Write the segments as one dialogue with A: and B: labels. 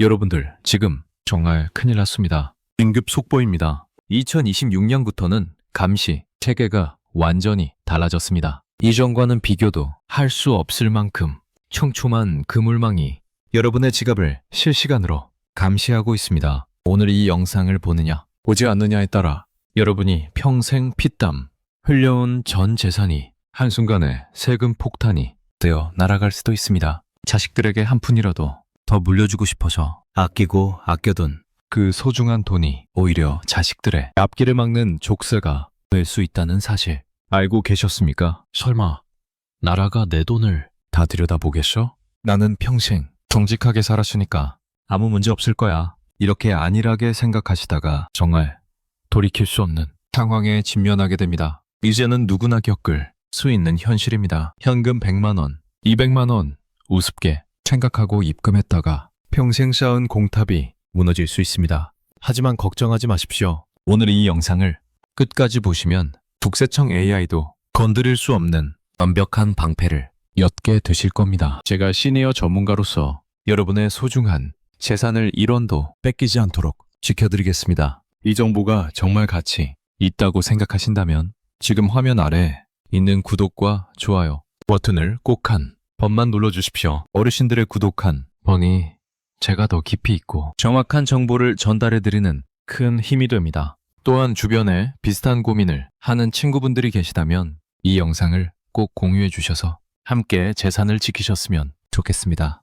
A: 여러분들, 지금 정말 큰일 났습니다. 긴급 속보입니다. 2026년부터는 감시, 체계가 완전히 달라졌습니다. 이전과는 비교도 할 수 없을 만큼 촘촘한 그물망이 여러분의 지갑을 실시간으로 감시하고 있습니다. 오늘 이 영상을 보느냐, 보지 않느냐에 따라 여러분이 평생 피땀, 흘려온 전 재산이 한순간에 세금 폭탄이 되어 날아갈 수도 있습니다. 자식들에게 한 푼이라도 더 물려주고 싶어서 아끼고 아껴둔 그 소중한 돈이 오히려 자식들의 앞길을 막는 족쇄가 될 수 있다는 사실 알고 계셨습니까? 설마 나라가 내 돈을 다 들여다보겠어? 나는 평생 정직하게 살았으니까 아무 문제 없을 거야. 이렇게 안일하게 생각하시다가 정말 돌이킬 수 없는 상황에 직면하게 됩니다. 이제는 누구나 겪을 수 있는 현실입니다. 현금 100만 원, 200만 원 우습게 생각하고 입금했다가 평생 쌓은 공탑이 무너질 수 있습니다. 하지만 걱정하지 마십시오. 오늘 이 영상을 끝까지 보시면 국세청 AI도 건드릴 수 없는 완벽한 방패를 엿게 되실 겁니다. 제가 시니어 전문가로서 여러분의 소중한 재산을 1원도 뺏기지 않도록 지켜드리겠습니다. 이 정보가 정말 가치 있다고 생각하신다면 지금 화면 아래 있는 구독과 좋아요 버튼을 꼭 한 번만 눌러주십시오. 어르신들의 구독한 번이 제가 더 깊이 있고 정확한 정보를 전달해드리는 큰 힘이 됩니다. 또한 주변에 비슷한 고민을 하는 친구분들이 계시다면 이 영상을 꼭 공유해 주셔서 함께 재산을 지키셨으면 좋겠습니다.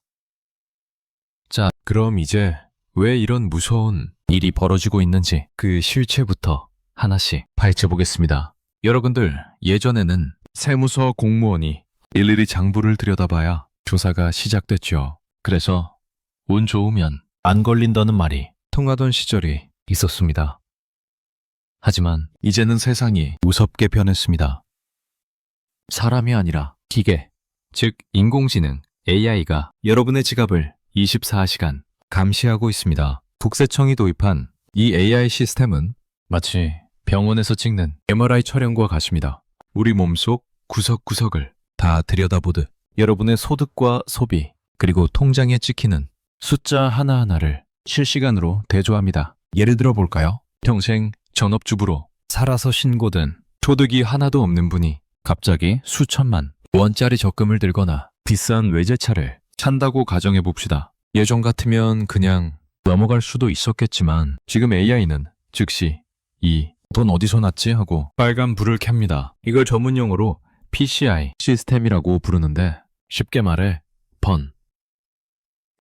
A: 자, 그럼 이제 왜 이런 무서운 일이 벌어지고 있는지 그 실체부터 하나씩 파헤쳐 보겠습니다. 여러분들, 예전에는 세무서 공무원이 일일이 장부를 들여다봐야 조사가 시작됐죠. 그래서 운 좋으면 안 걸린다는 말이 통하던 시절이 있었습니다. 하지만 이제는 세상이 무섭게 변했습니다. 사람이 아니라 기계, 즉 인공지능 AI가 여러분의 지갑을 24시간 감시하고 있습니다. 국세청이 도입한 이 AI 시스템은 마치 병원에서 찍는 MRI 촬영과 같습니다. 우리 몸속 구석구석을 다 들여다보듯 여러분의 소득과 소비, 그리고 통장에 찍히는 숫자 하나하나를 실시간으로 대조합니다. 예를 들어 볼까요? 평생 전업주부로 살아서 신고된 소득이 하나도 없는 분이 갑자기 수천만 원짜리 적금을 들거나 비싼 외제차를 산다고 가정해 봅시다. 예전 같으면 그냥 넘어갈 수도 있었겠지만 지금 AI는 즉시 이 돈 어디서 났지 하고 빨간 불을 켭니다. 이걸 전문 용어로 PCI 시스템이라고 부르는데 쉽게 말해 번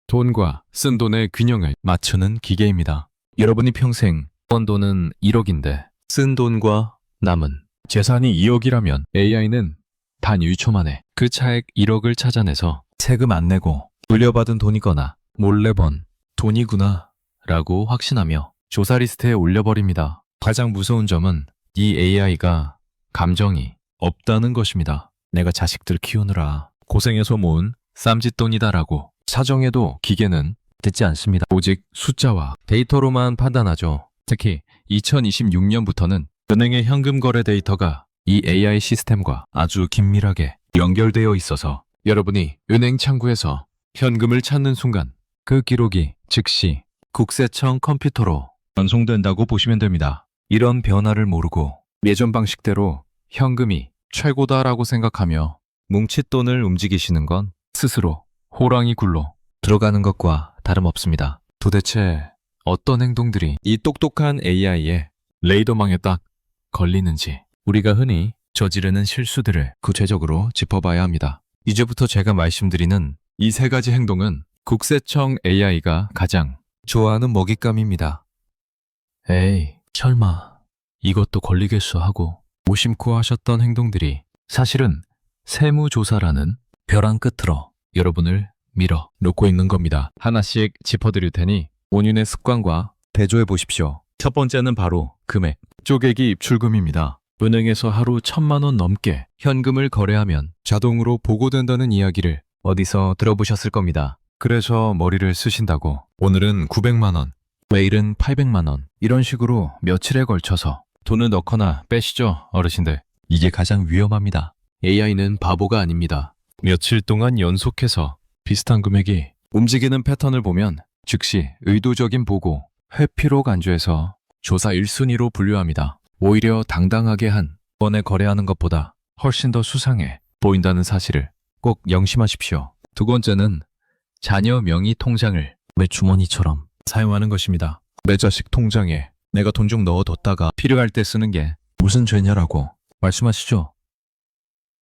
A: 돈과 쓴 돈의 균형을 맞추는 기계입니다. 여러분이 평생 번 돈은 1억인데 쓴 돈과 남은 재산이 2억이라면 AI는 단 1초 만에 그 차액 1억을 찾아내서 세금 안 내고 물려받은 돈이거나 몰래 번 돈이구나 라고 확신하며 조사 리스트에 올려버립니다. 가장 무서운 점은 이 AI가 감정이 없다는 것입니다. 내가 자식들 키우느라 고생해서 모은 쌈짓돈이다라고 사정해도 기계는 듣지 않습니다. 오직 숫자와 데이터로만 판단하죠. 특히 2026년부터는 은행의 현금 거래 데이터가 이 AI 시스템과 아주 긴밀하게 연결되어 있어서 여러분이 은행 창구에서 현금을 찾는 순간 그 기록이 즉시 국세청 컴퓨터로 전송된다고 보시면 됩니다. 이런 변화를 모르고 예전 방식대로 현금이 최고다라고 생각하며 뭉칫돈을 움직이시는 건 스스로 호랑이 굴로 들어가는 것과 다름없습니다. 도대체 어떤 행동들이 이 똑똑한 AI의 레이더망에 딱 걸리는지 우리가 흔히 저지르는 실수들을 구체적으로 짚어봐야 합니다. 이제부터 제가 말씀드리는 이 세 가지 행동은 국세청 AI가 가장 좋아하는 먹잇감입니다. 에이, 설마 이것도 걸리겠어 하고 무심코 하셨던 행동들이 사실은 세무조사라는 벼랑 끝으로 여러분을 밀어 놓고 있는 겁니다. 하나씩 짚어드릴 테니 본인의 습관과 대조해 보십시오. 첫 번째는 바로 금액, 쪼개기 입출금입니다. 은행에서 하루 천만 원 넘게 현금을 거래하면 자동으로 보고된다는 이야기를 어디서 들어보셨을 겁니다. 그래서 머리를 쓰신다고 오늘은 900만 원, 내일은 800만 원 이런 식으로 며칠에 걸쳐서 돈을 넣거나 빼시죠, 어르신들. 이게 가장 위험합니다. AI는 바보가 아닙니다. 며칠 동안 연속해서 비슷한 금액이 움직이는 패턴을 보면 즉시 의도적인 보고, 회피로 간주해서 조사 1순위로 분류합니다. 오히려 당당하게 한 번에 거래하는 것보다 훨씬 더 수상해 보인다는 사실을 꼭 명심하십시오. 두 번째는 자녀 명의 통장을 내 주머니처럼 사용하는 것입니다. 내 자식 통장에 내가 돈 좀 넣어뒀다가 필요할 때 쓰는 게 무슨 죄냐라고 말씀하시죠.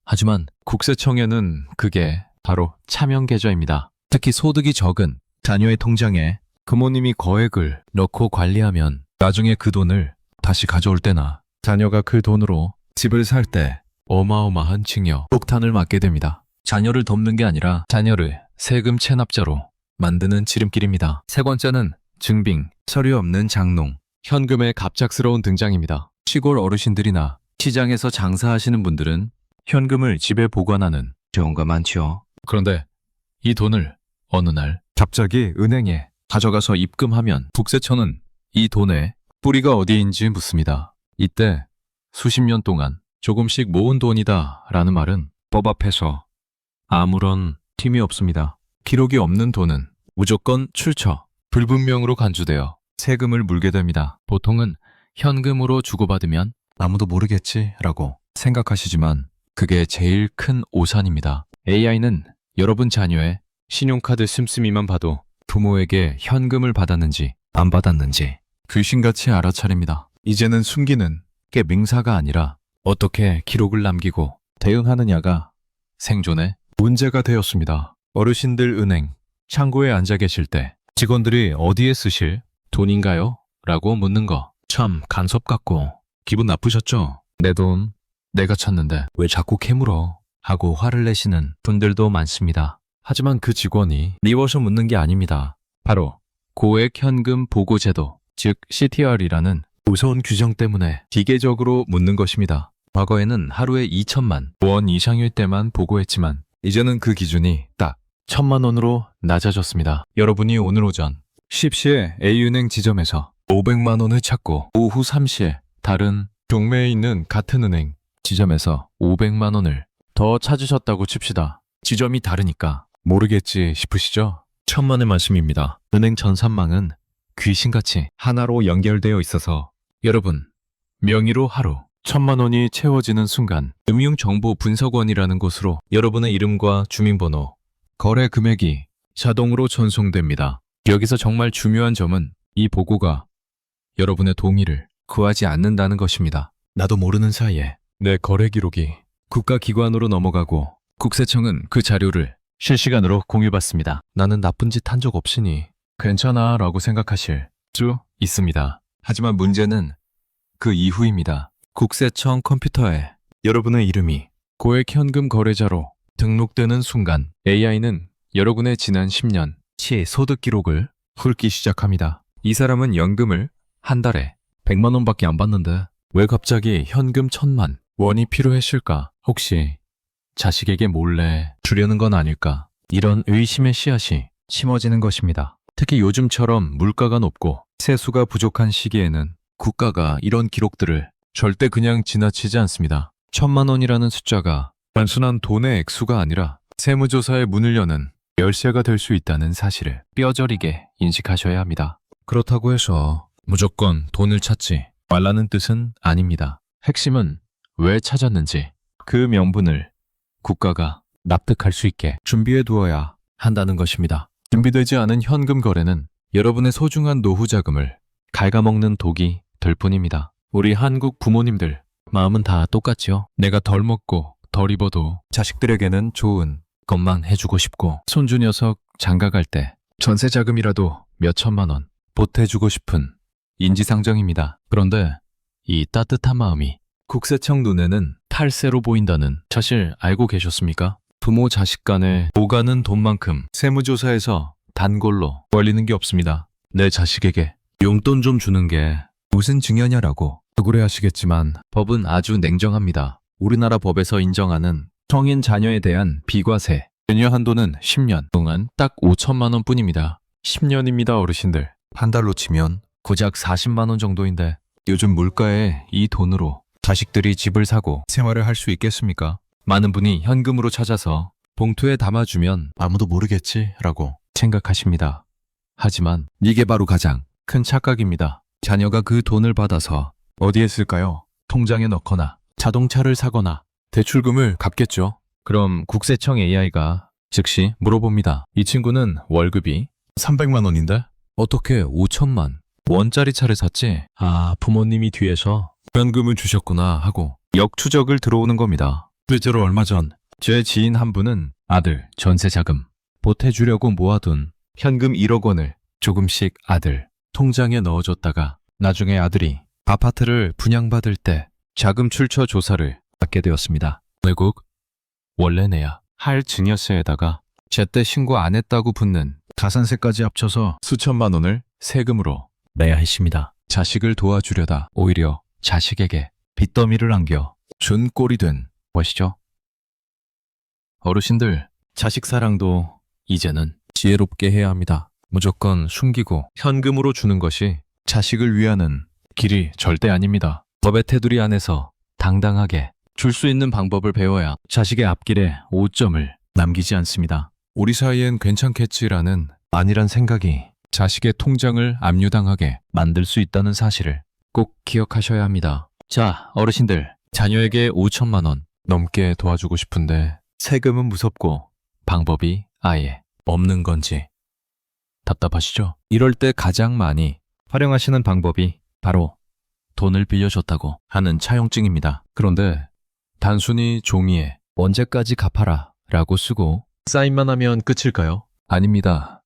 A: 하지만 국세청에는 그게 바로 차명 계좌입니다. 특히 소득이 적은 자녀의 통장에 부모님이 거액을 넣고 관리하면 나중에 그 돈을 다시 가져올 때나 자녀가 그 돈으로 집을 살 때 어마어마한 징역, 폭탄을 맞게 됩니다. 자녀를 돕는 게 아니라 자녀를 세금 체납자로 만드는 지름길입니다. 세 번째는 증빙, 서류 없는 장농, 현금의 갑작스러운 등장입니다. 시골 어르신들이나 시장에서 장사하시는 분들은 현금을 집에 보관하는 경우가 많죠. 그런데 이 돈을 어느 날 갑자기 은행에 가져가서 입금하면 국세청은 이 돈의 뿌리가 어디인지 묻습니다. 이때 수십 년 동안 조금씩 모은 돈이다 라는 말은 법 앞에서 아무런 힘이 없습니다. 기록이 없는 돈은 무조건 출처, 불분명으로 간주되어 세금을 물게 됩니다. 보통은 현금으로 주고받으면 아무도 모르겠지 라고 생각하시지만 그게 제일 큰 오산입니다. AI는 여러분 자녀의 신용카드 씀씀이만 봐도 부모에게 현금을 받았는지 안 받았는지 귀신같이 알아차립니다. 이제는 숨기는 게 맹사가 아니라 어떻게 기록을 남기고 대응하느냐가 생존에 문제가 되었습니다. 어르신들 은행 창고에 앉아 계실 때 직원들이 어디에 쓰실 돈인가요? 라고 묻는 거 참 간섭 같고 기분 나쁘셨죠? 내 돈 내가 찾는데 왜 자꾸 캐물어? 하고 화를 내시는 분들도 많습니다. 하지만 그 직원이 미워서 묻는 게 아닙니다. 바로 고액 현금 보고 제도, 즉 CTR이라는 무서운 규정 때문에 기계적으로 묻는 것입니다. 과거에는 하루에 2천만 원 이상일 때만 보고했지만 이제는 그 기준이 딱 천만 원으로 낮아졌습니다. 여러분이 오늘 오전 10시에 A은행 지점에서 500만 원을 찾고 오후 3시에 다른 동매에 있는 같은 은행 지점에서 500만 원을 더 찾으셨다고 칩시다. 지점이 다르니까 모르겠지 싶으시죠? 천만의 말씀입니다. 은행 전산망은 귀신같이 하나로 연결되어 있어서 여러분 명의로 하루 천만 원이 채워지는 순간 금융정보분석원이라는 곳으로 여러분의 이름과 주민번호, 거래 금액이 자동으로 전송됩니다. 여기서 정말 중요한 점은 이 보고가 여러분의 동의를 구하지 않는다는 것입니다. 나도 모르는 사이에 내 거래 기록이 국가기관으로 넘어가고 국세청은 그 자료를 실시간으로 공유받습니다. 나는 나쁜 짓 한 적 없으니 괜찮아 라고 생각하실 수 있습니다. 하지만 문제는 그 이후입니다. 국세청 컴퓨터에 여러분의 이름이 고액 현금 거래자로 등록되는 순간 AI는 여러분의 지난 10년 치 소득 기록을 훑기 시작합니다. 이 사람은 연금을 한 달에 100만 원밖에 안 받는데 왜 갑자기 현금 천만 원이 필요했을까? 혹시 자식에게 몰래 주려는 건 아닐까? 이런 의심의 씨앗이 심어지는 것입니다. 특히 요즘처럼 물가가 높고 세수가 부족한 시기에는 국가가 이런 기록들을 절대 그냥 지나치지 않습니다. 천만 원이라는 숫자가 단순한 돈의 액수가 아니라 세무조사의 문을 여는 열쇠가 될 수 있다는 사실을 뼈저리게 인식하셔야 합니다. 그렇다고 해서 무조건 돈을 찾지 말라는 뜻은 아닙니다. 핵심은 왜 찾았는지 그 명분을 국가가 납득할 수 있게 준비해 두어야 한다는 것입니다. 준비되지 않은 현금 거래는 여러분의 소중한 노후 자금을 갉아먹는 독이 될 뿐입니다. 우리 한국 부모님들 마음은 다 똑같지요. 내가 덜 먹고 덜 입어도 자식들에게는 좋은 것만 해주고 싶고 손주 녀석 장가 갈 때 전세 자금이라도 몇 천만 원 보태주고 싶은 인지상정입니다. 그런데 이 따뜻한 마음이 국세청 눈에는 탈세로 보인다는 사실 알고 계셨습니까? 부모 자식 간에 오가는 돈만큼 세무조사에서 단골로 걸리는 게 없습니다. 내 자식에게 용돈 좀 주는 게 무슨 증여냐라고 억울해 하시겠지만 법은 아주 냉정합니다. 우리나라 법에서 인정하는 성인 자녀에 대한 비과세 증여 한도는 10년 동안 딱 5천만 원 뿐입니다. 10년입니다 어르신들. 한 달로 치면 고작 40만 원 정도인데 요즘 물가에 이 돈으로 자식들이 집을 사고 생활을 할 수 있겠습니까? 많은 분이 현금으로 찾아서 봉투에 담아주면 아무도 모르겠지 라고 생각하십니다. 하지만 이게 바로 가장 큰 착각입니다. 자녀가 그 돈을 받아서 어디에 쓸까요? 통장에 넣거나 자동차를 사거나 대출금을 갚겠죠. 그럼 국세청 AI가 즉시 물어봅니다. 이 친구는 월급이 300만 원인데 어떻게 5천만 원짜리 차를 샀지? 아, 부모님이 뒤에서 현금을 주셨구나 하고 역추적을 들어오는 겁니다. 실제로 얼마 전 제 지인 한 분은 아들 전세 자금 보태주려고 모아둔 현금 1억 원을 조금씩 아들 통장에 넣어줬다가 나중에 아들이 아파트를 분양받을 때 자금 출처 조사를 받게 되었습니다. 외국 원래 내야 할 증여세에다가 제때 신고 안 했다고 붙는 가산세까지 합쳐서 수천만 원을 세금으로 내야 했습니다. 자식을 도와주려다 오히려 자식에게 빚더미를 안겨 준 꼴이 된 것이죠. 어르신들, 자식 사랑도 이제는 지혜롭게 해야 합니다. 무조건 숨기고 현금으로 주는 것이 자식을 위하는 길이 절대 아닙니다. 법의 테두리 안에서 당당하게 줄 수 있는 방법을 배워야 자식의 앞길에 오점을 남기지 않습니다. 우리 사이엔 괜찮겠지라는 안일한 생각이 자식의 통장을 압류당하게 만들 수 있다는 사실을 꼭 기억하셔야 합니다. 자, 어르신들, 자녀에게 5천만 원 넘게 도와주고 싶은데 세금은 무섭고 방법이 아예 없는 건지 답답하시죠? 이럴 때 가장 많이 활용하시는 방법이 바로 돈을 빌려줬다고 하는 차용증입니다. 그런데 단순히 종이에 언제까지 갚아라 라고 쓰고 사인만 하면 끝일까요? 아닙니다.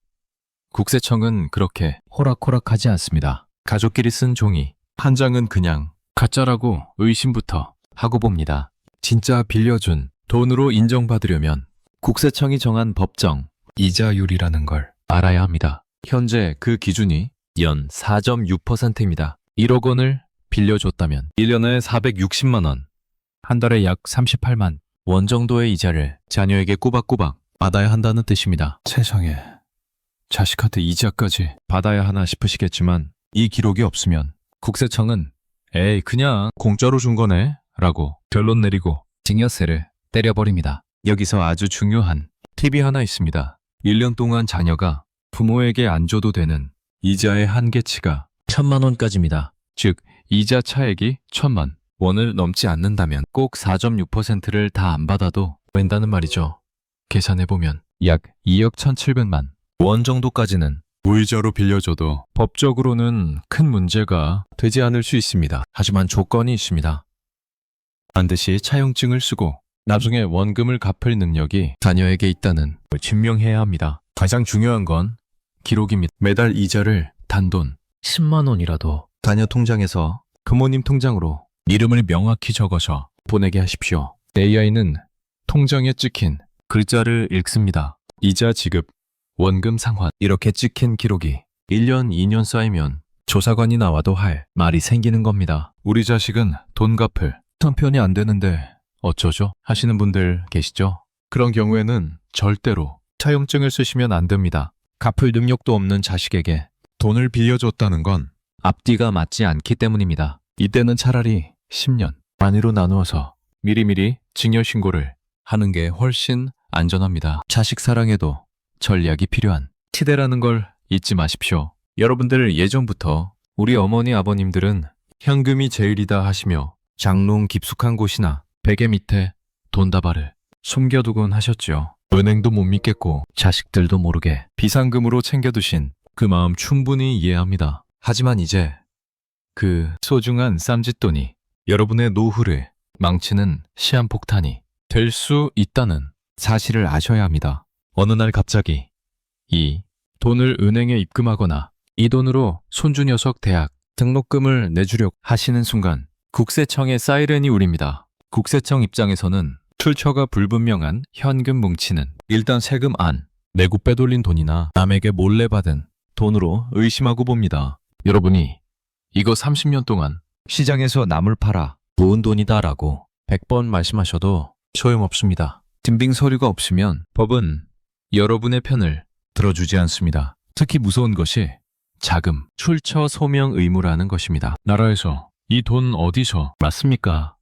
A: 국세청은 그렇게 호락호락하지 않습니다. 가족끼리 쓴 종이 한 장은 그냥 가짜라고 의심부터 하고 봅니다. 진짜 빌려준 돈으로 인정받으려면 국세청이 정한 법정 이자율이라는 걸 알아야 합니다. 현재 그 기준이 연 4.6%입니다. 1억 원을 빌려줬다면 1년에 460만 원, 한 달에 약 38만 원 정도의 이자를 자녀에게 꼬박꼬박 받아야 한다는 뜻입니다. 세상에 자식한테 이자까지 받아야 하나 싶으시겠지만 이 기록이 없으면 국세청은 에이 그냥 공짜로 준 거네 라고 결론 내리고 증여세를 때려버립니다. 여기서 아주 중요한 팁이 하나 있습니다. 1년 동안 자녀가 부모에게 안 줘도 되는 이자의 한계치가 천만 원까지입니다. 즉 이자 차액이 천만 원을 넘지 않는다면 꼭 4.6%를 다 안 받아도 된다는 말이죠. 계산해보면 약 2억 1,700만 원 정도까지는 무이자로 빌려줘도 법적으로는 큰 문제가 되지 않을 수 있습니다. 하지만 조건이 있습니다. 반드시 차용증을 쓰고 나중에 원금을 갚을 능력이 자녀에게 있다는 걸 증명해야 합니다. 가장 중요한 건 기록입니다. 매달 이자를 단돈 10만 원이라도 자녀 통장에서 부모님 통장으로 이름을 명확히 적어서 보내게 하십시오. AI는 통장에 찍힌 글자를 읽습니다. 이자 지급, 원금 상환 이렇게 찍힌 기록이 1년, 2년 쌓이면 조사관이 나와도 할 말이 생기는 겁니다. 우리 자식은 돈 갚을 편이 안 되는데 어쩌죠? 하시는 분들 계시죠? 그런 경우에는 절대로 차용증을 쓰시면 안 됩니다. 갚을 능력도 없는 자식에게 돈을 빌려줬다는 건 앞뒤가 맞지 않기 때문입니다. 이때는 차라리 10년 만으로 나누어서 미리미리 증여 신고를 하는 게 훨씬 안전합니다. 자식 사랑에도 전략이 필요한 시대라는 걸 잊지 마십시오. 여러분들 예전부터 우리 어머니 아버님들은 현금이 제일이다 하시며 장롱 깊숙한 곳이나 베개 밑에 돈다발을 숨겨두곤 하셨죠. 은행도 못 믿겠고 자식들도 모르게 비상금으로 챙겨두신 그 마음 충분히 이해합니다. 하지만 이제 그 소중한 쌈짓돈이 여러분의 노후를 망치는 시한폭탄이 될 수 있다는 사실을 아셔야 합니다. 어느 날 갑자기 이 돈을 은행에 입금하거나 이 돈으로 손주 녀석 대학 등록금을 내주려 하시는 순간 국세청의 사이렌이 울립니다. 국세청 입장에서는 출처가 불분명한 현금 뭉치는 일단 세금 안 내고 빼돌린 돈이나 남에게 몰래 받은 돈으로 의심하고 봅니다. 여러분이 이거 30년 동안 시장에서 나물 팔아 모은 돈이다라고 100번 말씀하셔도 소용없습니다. 증빙 서류가 없으면 법은 여러분의 편을 들어주지 않습니다. 특히 무서운 것이 자금, 출처 소명 의무라는 것입니다. 나라에서 이 돈 어디서 맞습니까?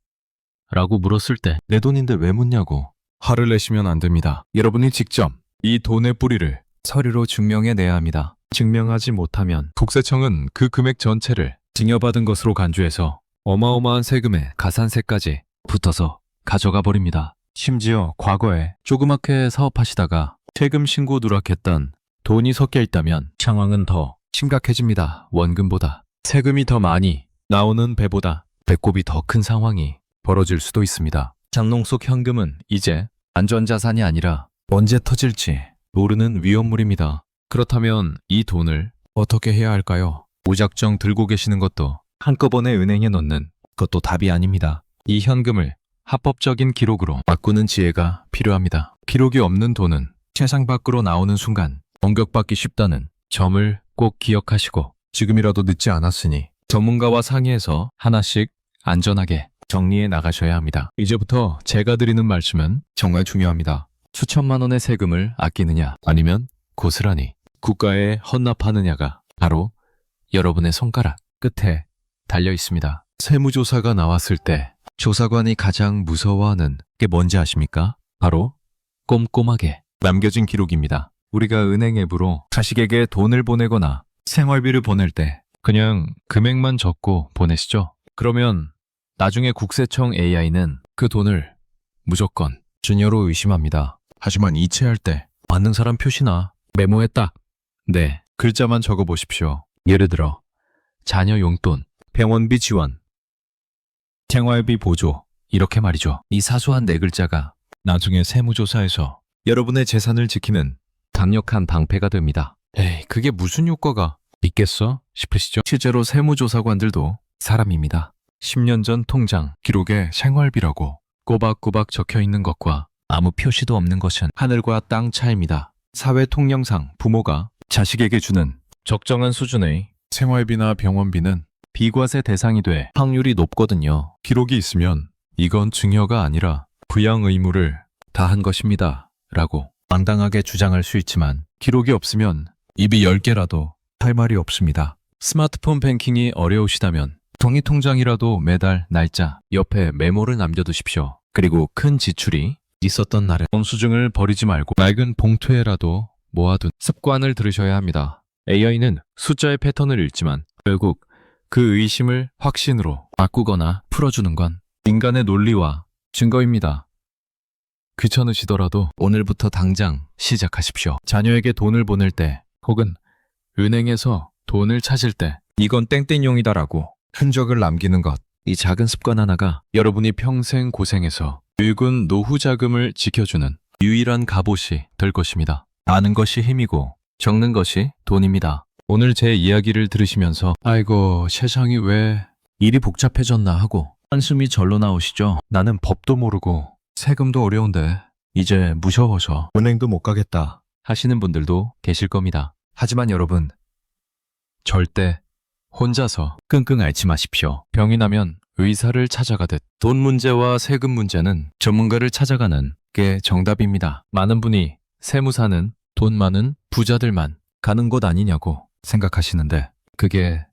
A: 라고 물었을 때 내 돈인데 왜 묻냐고 화를 내시면 안 됩니다. 여러분이 직접 이 돈의 뿌리를 서류로 증명해 내야 합니다. 증명하지 못하면 국세청은 그 금액 전체를 증여받은 것으로 간주해서 어마어마한 세금에 가산세까지 붙어서 가져가 버립니다. 심지어 과거에 조그맣게 사업하시다가 세금 신고 누락했던 돈이 섞여 있다면 상황은 더 심각해집니다. 원금보다 세금이 더 많이 나오는 배보다 배꼽이 더 큰 상황이 벌어질 수도 있습니다. 장롱 속 현금은 이제 안전자산이 아니라 언제 터질지 모르는 위험물입니다. 그렇다면 이 돈을 어떻게 해야 할까요? 무작정 들고 계시는 것도 한꺼번에 은행에 넣는 것도 답이 아닙니다. 이 현금을 합법적인 기록으로 바꾸는 지혜가 필요합니다. 기록이 없는 돈은 세상 밖으로 나오는 순간 공격받기 쉽다는 점을 꼭 기억하시고 지금이라도 늦지 않았으니 전문가와 상의해서 하나씩 안전하게 정리해 나가셔야 합니다. 이제부터 제가 드리는 말씀은 정말 중요합니다. 수천만 원의 세금을 아끼느냐 아니면 고스란히 국가에 헌납하느냐가 바로 여러분의 손가락 끝에 달려 있습니다. 세무조사가 나왔을 때 조사관이 가장 무서워하는 게 뭔지 아십니까? 바로 꼼꼼하게 남겨진 기록입니다. 우리가 은행 앱으로 자식에게 돈을 보내거나 생활비를 보낼 때 그냥 금액만 적고 보내시죠? 그러면 나중에 국세청 AI는 그 돈을 무조건 준여로 의심합니다. 하지만 이체할 때 받는 사람 표시나 메모에 딱 네, 글자만 적어 보십시오. 예를 들어 자녀 용돈, 병원비 지원, 생활비 보조 이렇게 말이죠. 이 사소한 네 글자가 나중에 세무조사에서 여러분의 재산을 지키는 강력한 방패가 됩니다. 에이, 그게 무슨 효과가 있겠어? 싶으시죠? 실제로 세무조사관들도 사람입니다. 10년 전 통장 기록에 생활비라고 꼬박꼬박 적혀 있는 것과 아무 표시도 없는 것은 하늘과 땅 차이입니다. 사회 통념상 부모가 자식에게 주는 적정한 수준의 생활비나 병원비는 비과세 대상이 돼 확률이 높거든요. 기록이 있으면 이건 증여가 아니라 부양 의무를 다한 것입니다. 라고 당당하게 주장할 수 있지만 기록이 없으면 입이 10개라도 할 말이 없습니다. 스마트폰 뱅킹이 어려우시다면 종이 통장이라도 매달 날짜 옆에 메모를 남겨두십시오. 그리고 큰 지출이 있었던 날에 원수증을 버리지 말고 낡은 봉투에라도 모아둔 습관을 들으셔야 합니다. AI는 숫자의 패턴을 읽지만 결국 그 의심을 확신으로 바꾸거나 풀어주는 건 인간의 논리와 증거입니다. 귀찮으시더라도 오늘부터 당장 시작하십시오. 자녀에게 돈을 보낼 때 혹은 은행에서 돈을 찾을 때 이건 땡땡용이다라고 흔적을 남기는 것. 이 작은 습관 하나가 여러분이 평생 고생해서 늙은 노후 자금을 지켜주는 유일한 갑옷이 될 것입니다. 아는 것이 힘이고 적는 것이 돈입니다. 오늘 제 이야기를 들으시면서 아이고 세상이 왜 일이 복잡해졌나 하고 한숨이 절로 나오시죠? 나는 법도 모르고 세금도 어려운데 이제 무서워서 은행도 못 가겠다 하시는 분들도 계실 겁니다. 하지만 여러분 절대 혼자서 끙끙 앓지 마십시오. 병이 나면 의사를 찾아가듯 돈 문제와 세금 문제는 전문가를 찾아가는 게 정답입니다. 많은 분이 세무사는 돈 많은 부자들만 가는 곳 아니냐고 생각하시는데 그게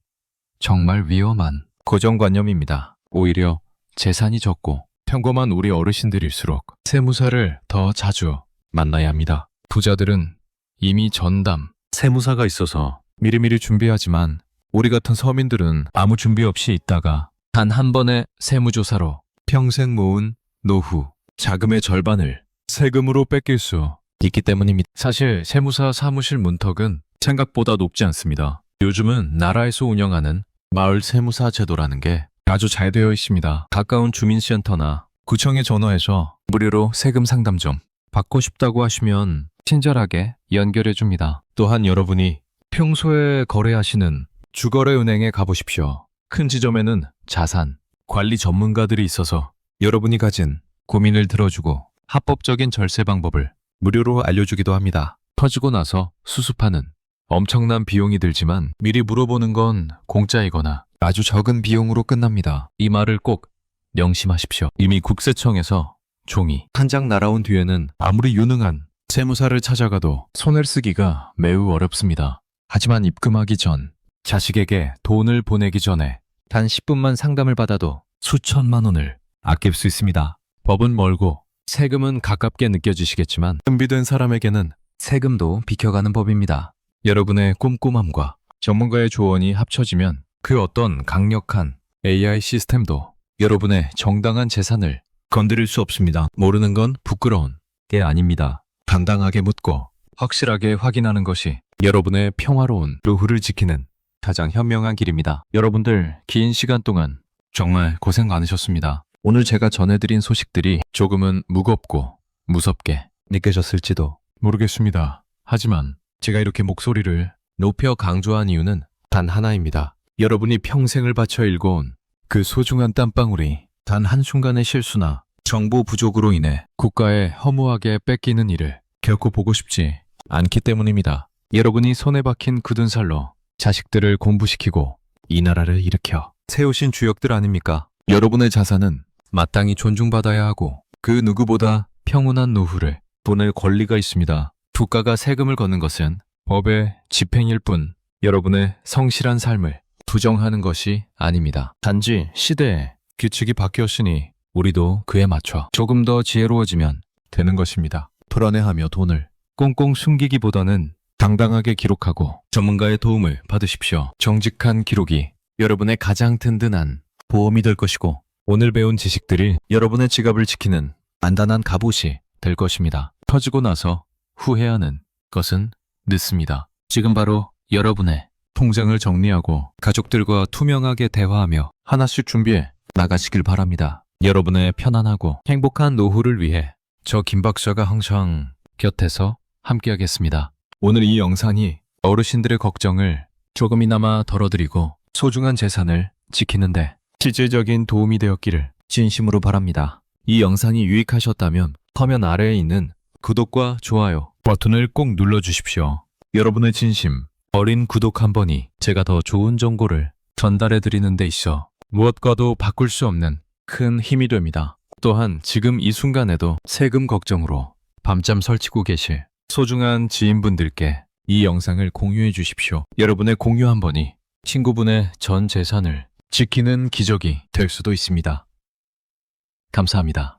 A: 정말 위험한 고정관념입니다. 오히려 재산이 적고 평범한 우리 어르신들일수록 세무사를 더 자주 만나야 합니다. 부자들은 이미 전담 세무사가 있어서 미리미리 준비하지만 우리 같은 서민들은 아무 준비 없이 있다가 단 한 번의 세무조사로 평생 모은 노후 자금의 절반을 세금으로 뺏길 수 있기 때문입니다. 사실 세무사 사무실 문턱은 생각보다 높지 않습니다. 요즘은 나라에서 운영하는 마을 세무사 제도라는 게 아주 잘 되어 있습니다. 가까운 주민센터나 구청에 전화해서 무료로 세금 상담 좀 받고 싶다고 하시면 친절하게 연결해 줍니다. 또한 여러분이 평소에 거래하시는 주거래은행에 가보십시오. 큰 지점에는 자산, 관리 전문가들이 있어서 여러분이 가진 고민을 들어주고 합법적인 절세 방법을 무료로 알려주기도 합니다. 터지고 나서 수습하는 엄청난 비용이 들지만 미리 물어보는 건 공짜이거나 아주 적은 비용으로 끝납니다. 이 말을 꼭 명심하십시오. 이미 국세청에서 종이 한 장 날아온 뒤에는 아무리 유능한 세무사를 찾아가도 손을 쓰기가 매우 어렵습니다. 하지만 입금하기 전 자식에게 돈을 보내기 전에 단 10분만 상담을 받아도 수천만 원을 아낄 수 있습니다. 법은 멀고 세금은 가깝게 느껴지시겠지만 준비된 사람에게는 세금도 비켜가는 법입니다. 여러분의 꼼꼼함과 전문가의 조언이 합쳐지면 그 어떤 강력한 AI 시스템도 여러분의 정당한 재산을 건드릴 수 없습니다. 모르는 건 부끄러운 게 아닙니다. 당당하게 묻고 확실하게 확인하는 것이 여러분의 평화로운 노후를 지키는 가장 현명한 길입니다. 여러분들 긴 시간 동안 정말 고생 많으셨습니다. 오늘 제가 전해드린 소식들이 조금은 무겁고 무섭게 느껴졌을지도 모르겠습니다. 하지만 제가 이렇게 목소리를 높여 강조한 이유는 단 하나입니다. 여러분이 평생을 바쳐 일궈온 그 소중한 땀방울이 단 한순간의 실수나 정보 부족으로 인해 국가에 허무하게 뺏기는 일을 결코 보고 싶지 않기 때문입니다. 여러분이 손에 박힌 굳은 살로 자식들을 공부시키고 이 나라를 일으켜 세우신 주역들 아닙니까? 여러분의 자산은 마땅히 존중받아야 하고 그 누구보다 평온한 노후를 보낼 권리가 있습니다. 국가가 세금을 걷는 것은 법의 집행일 뿐 여러분의 성실한 삶을 부정하는 것이 아닙니다. 단지 시대에 규칙이 바뀌었으니 우리도 그에 맞춰 조금 더 지혜로워지면 되는 것입니다. 불안해하며 돈을 꽁꽁 숨기기보다는 당당하게 기록하고 전문가의 도움을 받으십시오. 정직한 기록이 여러분의 가장 든든한 보험이 될 것이고 오늘 배운 지식들이 여러분의 지갑을 지키는 단단한 갑옷이 될 것입니다. 터지고 나서 후회하는 것은 늦습니다. 지금 바로 여러분의 통장을 정리하고 가족들과 투명하게 대화하며 하나씩 준비해 나가시길 바랍니다. 여러분의 편안하고 행복한 노후를 위해 저 김 박사가 항상 곁에서 함께하겠습니다. 오늘 이 영상이 어르신들의 걱정을 조금이나마 덜어드리고 소중한 재산을 지키는데 실질적인 도움이 되었기를 진심으로 바랍니다. 이 영상이 유익하셨다면 화면 아래에 있는 구독과 좋아요 버튼을 꼭 눌러주십시오. 여러분의 진심, 어린 구독 한 번이 제가 더 좋은 정보를 전달해 드리는 데 있어 무엇과도 바꿀 수 없는 큰 힘이 됩니다. 또한 지금 이 순간에도 세금 걱정으로 밤잠 설치고 계실 소중한 지인분들께 이 영상을 공유해 주십시오. 여러분의 공유 한 번이 친구분의 전 재산을 지키는 기적이 될 수도 있습니다. 감사합니다.